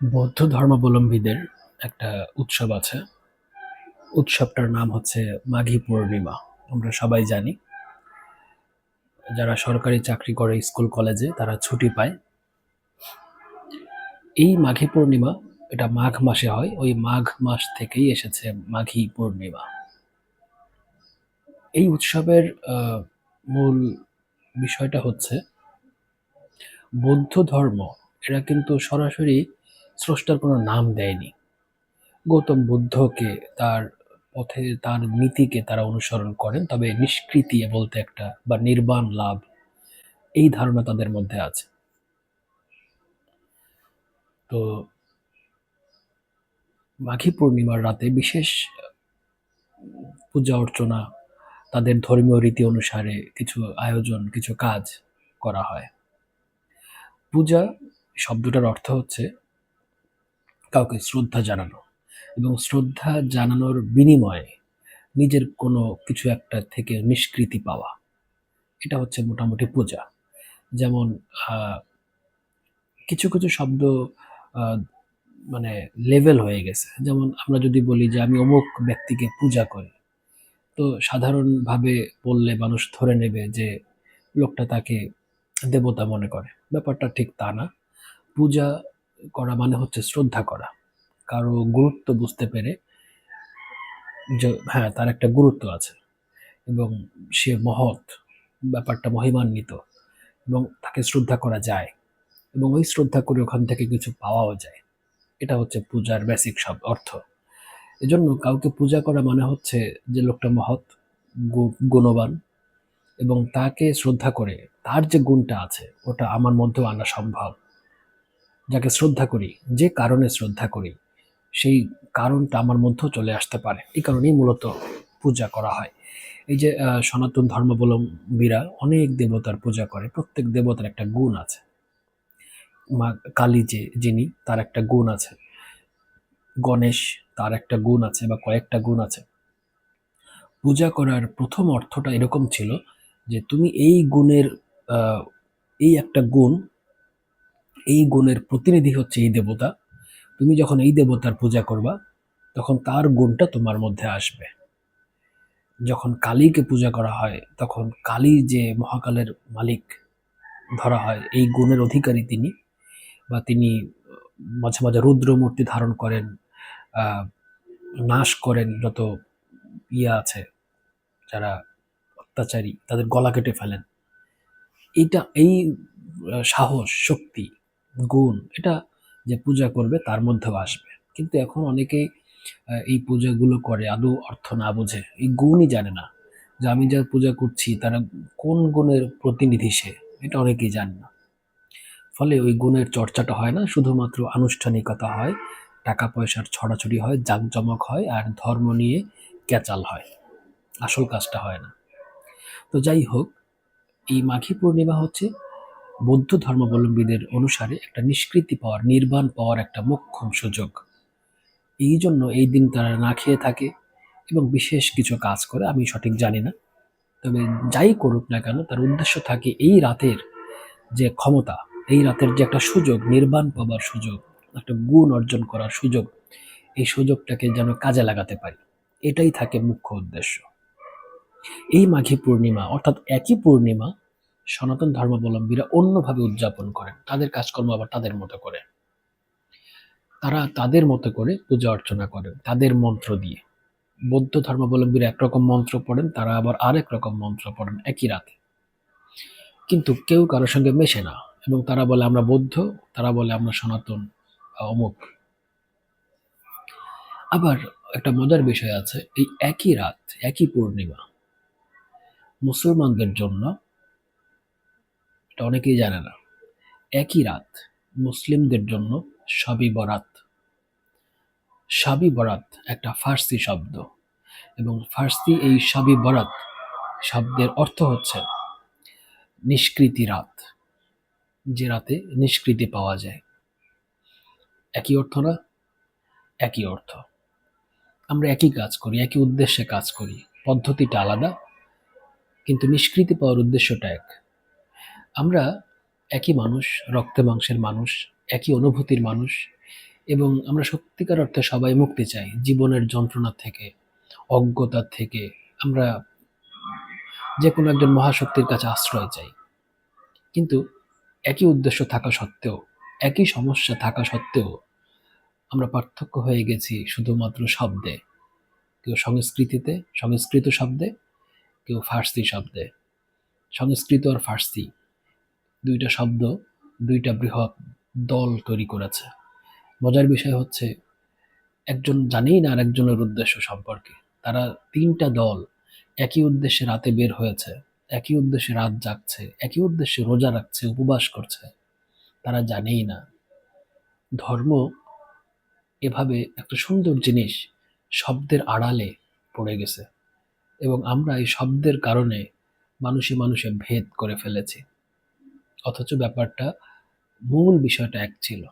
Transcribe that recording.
বৌদ্ধ ধর্মাবলম্বীদের একটা উৎসব আছে। উৎসবটার নাম হচ্ছে মাঘী পূর্ণিমা। আমরা সবাই জানি। যারা সরকারি চাকরি করে স্কুল, কলেজে, তারা ছুটি পায়। এই মাঘী পূর্ণিমা, এটা মাঘ মাসে হয়। ওই মাঘ মাস থেকেই এসেছে মাঘী পূর্ণিমা। এই উৎসবের মূল বিষয়টা হচ্ছে, বৌদ্ধ ধর্ম, এরা কিন্তু সরাসরি স্রষ্টার কোনো নাম দেয়নি। গৌতম বুদ্ধকে তার পথে, তার নীতিকে তারা অনুসরণ করেন, তবে নিষ্কৃতি বলতে একটা বা নির্বাণ লাভ, এই ধারণা তাদের মধ্যে আছে। তো মাঘী পূর্ণিমার রাতে বিশেষ পূজা অর্চনা, তাদের ধর্মীয় রীতি অনুসারে কিছু আয়োজন, কিছু কাজ করা হয়। পূজা শব্দটার অর্থ হচ্ছে কাউকে শ্রদ্ধা জানানো এবং শ্রদ্ধা জানানোর বিনিময়ে নিজের কোনো কিছু একটা থেকে নিষ্কৃতি পাওয়া। এটা হচ্ছে মোটামুটি পূজা। যেমন কিছু কিছু শব্দ মানে লেভেল হয়ে গেছে। যেমন আমরা যদি বলি যে আমি অমুক ব্যক্তিকে পূজা করি, তো সাধারণভাবে বললে মানুষ ধরে নেবে যে লোকটা তাকে দেবতা মনে করে। ব্যাপারটা ঠিক তা না। পূজা করা মানে হচ্ছে শ্রদ্ধা করা। কারও গুরুত্ব বুঝতে পেরে যে হ্যাঁ তার একটা গুরুত্ব আছে এবং সে মহৎ, ব্যাপারটা মহিমান্বিত এবং তাকে শ্রদ্ধা করা যায় এবং ওই শ্রদ্ধা করে ওখান থেকে কিছু পাওয়াও যায়। এটা হচ্ছে পূজার বেসিক সব অর্থ। এজন্য কাউকে পূজা করা মানে হচ্ছে যে, লোকটা মহৎ গুণবান এবং তাকে শ্রদ্ধা করে তার যে গুণটা আছে, ওটা আমার মধ্যেও আনা সম্ভব। যাকে শ্রদ্ধা করি, যে কারণে শ্রদ্ধা করি, সেই কারণটা আমার মধ্যেও চলে আসতে পারে। এই কারণেই মূলত পূজা করা হয়। এই যে সনাতন ধর্মাবলম্বীরা অনেক দেবতার পূজা করে, প্রত্যেক দেবতার একটা গুণ আছে। মা কালী যে, যিনি, তার একটা গুণ আছে। গণেশ, তার একটা গুণ আছে বা কয়েকটা গুণ আছে। পূজা করার প্রথম অর্থটা এরকম ছিল যে, তুমি এই গুণের এই একটা গুণ এই গুণের প্রতিনিধি হচ্ছে এই দেবতা। তুমি যখন এই দেবতার পূজা করবা, তখন তার গুণটা তোমার মধ্যে আসবে। যখন কালীকে পূজা করা হয়, তখন কালী যে মহাকালের মালিক ধরা হয়, এই গুণের অধিকারী তিনি বা তিনি মাঝে মাঝে রুদ্র মূর্তি ধারণ করেন নাশ করেন যত ইয়ে আছে, যারা অত্যাচারী, তাদের গলা কেটে ফেলেন। এইটা, এই সাহস, শক্তি গুণ, এটা যে পূজা করবে তার মধ্যেও আসবে। কিন্তু এখন অনেকেই এই পূজাগুলো করে, আদৌ অর্থ না বোঝে। এই গুণই জানে না যে আমি যার পূজা করছি, তারা কোন গুণের প্রতিনিধি সে, এটা অনেকেই জানে না। ফলে ওই গুণের চর্চাটা হয় না, শুধুমাত্র আনুষ্ঠানিকতা হয় টাকা পয়সার ছড়াছড়ি হয়, জাঁকজমক হয়, আর ধর্ম নিয়ে ক্যাচাল হয়। আসল কাজটা হয় না। তো যাই হোক, এই মাঘী পূর্ণিমা হচ্ছে বৌদ্ধ ধর্মাবলম্বীদের অনুসারে একটা নিষ্কৃতি পাওয়ার, নির্বাণ পাওয়ার একটা মোক্ষম সুযোগ। এই জন্য এই দিন তারা না খেয়ে থাকে এবং বিশেষ কিছু কাজ করে, আমি সঠিক জানি না। তবে যাই করুক না কেন, তার উদ্দেশ্য থাকে এই রাতের যে ক্ষমতা, এই রাতের যে একটা সুযোগ, নির্বাণ পাবার সুযোগ, একটা গুণ অর্জন করার সুযোগ, এই সুযোগটাকে যেন কাজে লাগাতে পারি। এটাই থাকে মুখ্য উদ্দেশ্য। এই মাঘী পূর্ণিমা, অর্থাৎ একই পূর্ণিমা সনাতন ধর্মাবলম্বীরা অন্যভাবে উদযাপন করেন। তাদের কাজকর্ম আবার তাদের মতো করে। তারা তাদের মতো করে পূজা অর্চনা করেন, তাদের মন্ত্র দিয়ে। বৌদ্ধ ধর্মাবলম্বীরা একরকম মন্ত্র পড়েন, তারা আবার আরেক রকম মন্ত্র পড়েন, একই রাতে। কিন্তু কেউ কারোর সঙ্গে মেশে না এবং তারা বলে, আমরা বৌদ্ধ তারা বলে, আমরা সনাতন অমুক। আবার একটা মজার বিষয় আছে, এই একই রাত, একই পূর্ণিমা মুসলমানদের জন্য এটা অনেকেই জানে না। একই রাত মুসলিমদের জন্য সবই বরাত। সাবি বরাত একটা ফার্সি শব্দ এবং ফার্সি এই সাবি বরাত শব্দের অর্থ হচ্ছে নিষ্কৃতি রাত, যে রাতে নিষ্কৃতি পাওয়া যায়। একই অর্থ না? একই অর্থ। আমরা একই কাজ করি, একই উদ্দেশ্যে কাজ করি। পদ্ধতিটা আলাদা, কিন্তু নিষ্কৃতি পাওয়ার উদ্দেশ্যটা এক। আমরা একই মানুষ, রক্তে মাংসের মানুষ, একই অনুভূতির মানুষ এবং আমরা সত্যিকার অর্থে সবাই মুক্তি চাই জীবনের যন্ত্রণা থেকে, অজ্ঞতা থেকে। আমরা যে কোনো একজন মহাশক্তির কাছে আশ্রয় চাই। কিন্তু একই উদ্দেশ্য থাকা সত্ত্বেও, একই সমস্যা থাকা সত্ত্বেও আমরা পার্থক্য হয়ে গেছি শুধুমাত্র শব্দে। কেউ সংস্কৃতিতে, সংস্কৃত শব্দে, কেউ ফার্সি শব্দে। সংস্কৃত আর ফার্সি দুইটা শব্দ, দুইটা বৃহৎ দল তৈরি করেছে। মজার বিষয় হচ্ছে, একজন জানেই না আরেকজনের উদ্দেশ্য সম্পর্কে। তারা তিনটা দল একই উদ্দেশ্যে রাতে বের হয়েছে, একই উদ্দেশ্যে রাত জাগছে, একই উদ্দেশ্যে রোজা রাখছে, উপবাস করছে। তারা জানেই না। ধর্ম এভাবে একটা সুন্দর জিনিস শব্দের আড়ালে পড়ে গেছে এবং আমরা এই শব্দের কারণে মানুষে মানুষে ভেদ করে ফেলেছি। অথচ ব্যাপারটা মূল বিষয়টা এক ছিল।